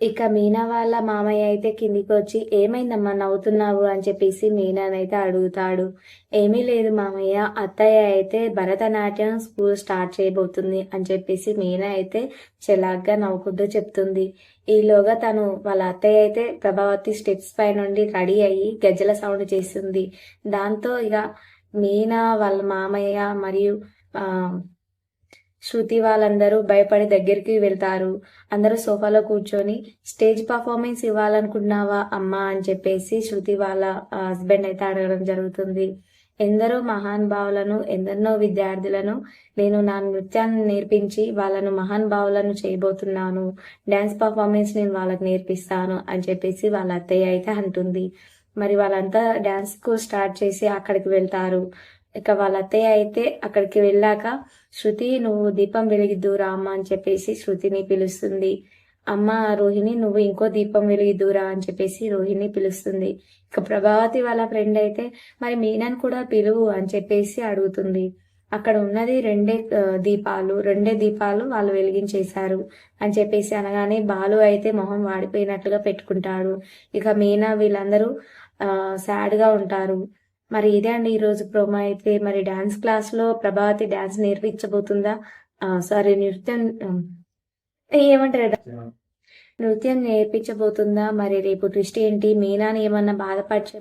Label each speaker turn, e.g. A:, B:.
A: ఇక మీనా వాళ్ళ మామయ్య అయితే కిందికి వచ్చి ఏమైందమ్మా నవ్వుతున్నావు? అని చెప్పేసి మీనానైతే అడుగుతాడు. ఏమీ లేదు మామయ్య అత్తయ్య అయితే భరతనాట్యం స్కూల్ స్టార్ట్ చేయబోతుంది అని చెప్పేసి మీనా అయితే చెలాగ్గా నవ్వుకుంటూ చెప్తుంది. ఈలోగా తను వాళ్ళ అత్తయ్య అయితే ప్రభావతి స్టెప్స్ పై నుండి రెడీ అయ్యి గజ్జల సౌండ్ చేస్తుంది. దాంతో ఇక మీనా వాళ్ళ మామయ్య మరియు ఆ శృతి వాళ్ళందరూ భయపడి దగ్గరికి వెళ్తారు. అందరూ సోఫాలో కూర్చొని స్టేజ్ పర్ఫార్మెన్స్ ఇవ్వాలనుకున్నావా అమ్మా? అని చెప్పేసి శృతి వాళ్ళ హస్బెండ్ అయితే అడగడం జరుగుతుంది. ఎందరో మహానుభావులను ఎందరో విద్యార్థులను నేను నా నృత్యాన్ని నేర్పించి వాళ్ళను మహానుభావులను చేయబోతున్నాను. డ్యాన్స్ పర్ఫార్మెన్స్ నేను వాళ్ళకి నేర్పిస్తాను అని చెప్పేసి వాళ్ళ అత్తయ్య అయితే అంటుంది. మరి వాళ్ళంతా డ్యాన్స్కు స్టార్ట్ చేసి అక్కడికి వెళ్తారు. ఇక వాళ్ళ అత్తయ్య అయితే అక్కడికి వెళ్ళాక శృతి నువ్వు దీపం వెలిగిద్దురా అమ్మ అని చెప్పేసి శృతిని పిలుస్తుంది. అమ్మ రోహిణి నువ్వు ఇంకో దీపం వెలిగిద్దురా అని చెప్పేసి రోహిణి పిలుస్తుంది. ఇక ప్రభావతి వాళ్ళ ఫ్రెండ్ అయితే మరి మీనాను కూడా పిలువు అని చెప్పేసి అడుగుతుంది. అక్కడ ఉన్నది రెండే దీపాలు రెండే దీపాలు వాళ్ళు వెలిగించేశారు అని చెప్పేసి అనగానే బాలు అయితే మొహం వాడిపోయినట్లుగా పెట్టుకుంటాడు. ఇక మీనా వీళ్ళందరూ సాడ్గా ఉంటారు. మరి ఇదే అండి ఈరోజు ప్రోమో అయితే. మరి డాన్స్ క్లాస్లో ప్రభావతి డాన్స్ నేర్పించబోతుందా? సారీ నృత్యం ఏమంటారు? నృత్యం నేర్పించబోతుందా? మరి రేపు ట్విస్ట్ ఏంటి? మీనాని ఏమన్నా బాధపరిచే